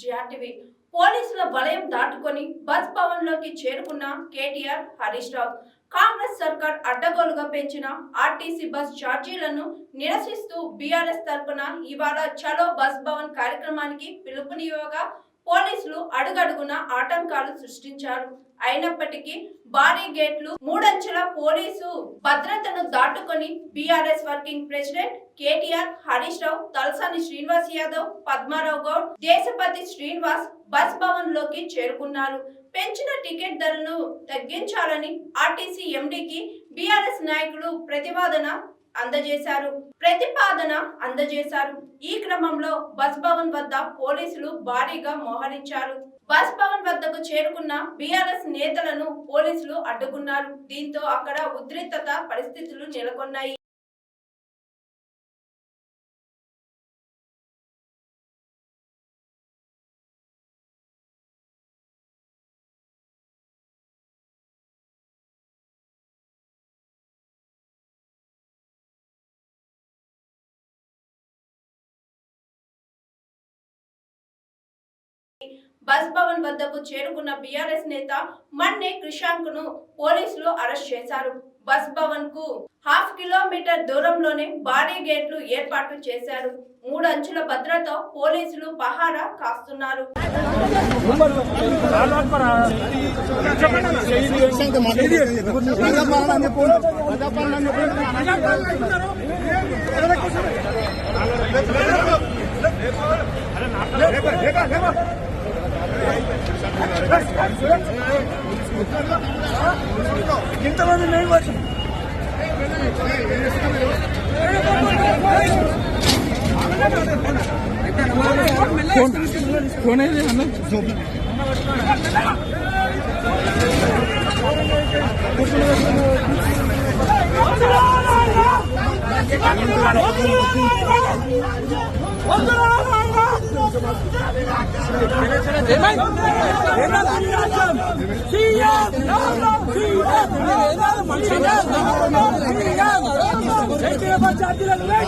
GRTV పోలీసుల వలయం దాటుకొని బస్ భవన్లోకి చేరుకున్న కేటీఆర్ హరీష్ రావు. కాంగ్రెస్ సర్కార్ అడ్డగోలుగా పెంచిన ఆర్టీసీ బస్ ఛార్జీలను నిరసిస్తూ బీఆర్ఎస్ తరపున ఇవాళ చలో బస్ భవన్ కార్యక్రమానికి పిలుపునివ్వగా పోలీసులు అడుగడుగున ఆటంకాలు సృష్టించారు. అయినప్పటికీ భారీ గేట్లు మూడంచెల పోలీసు భద్రతను దాటుకొని BRS working president KTR Harish Rao Talasani Srinivas Yadav Padmarao Goud Deshapati Srinivas bus భవన్లోకి చేరుకున్నారు. పెంచిన టికెట్ ధరలను తగ్గించాలని ఆర్టీసీ ఎండీకి బీఆర్ఎస్ నాయకులు ప్రతిపాదన అందజేశారు. ప్రతిపాదన అందజేశారు. ఈ క్రమంలో బస్ భవన్ వద్ద పోలీసులు భారీగా మోహరించారు. బస్ భవన్ వద్దకు చేరుకున్న బీఆర్ఎస్ నేతలను పోలీసులు అడ్డుకున్నారు. దీంతో అక్కడ ఉద్రిక్తత పరిస్థితులు నెలకొన్నాయి. బస్ భవన్ వద్దకు చేరుకున్న బీఆర్ఎస్ నేత మన్నే క్రిషాంక్ను పోలీసులు అరెస్ట్ చేశారు. బస్ భవన్కు హాఫ్ కిలోమీటర్ దూరంలోనే భారీ గేట్లు ఏర్పాటు చేశారు. మూడు అంచుల భద్రత పోలీసులు పహారా కాస్తున్నారు. ఇంతమంది మేము వచ్చి ఫోన్ అయితే అన్న ஏதாவது மனுஷன்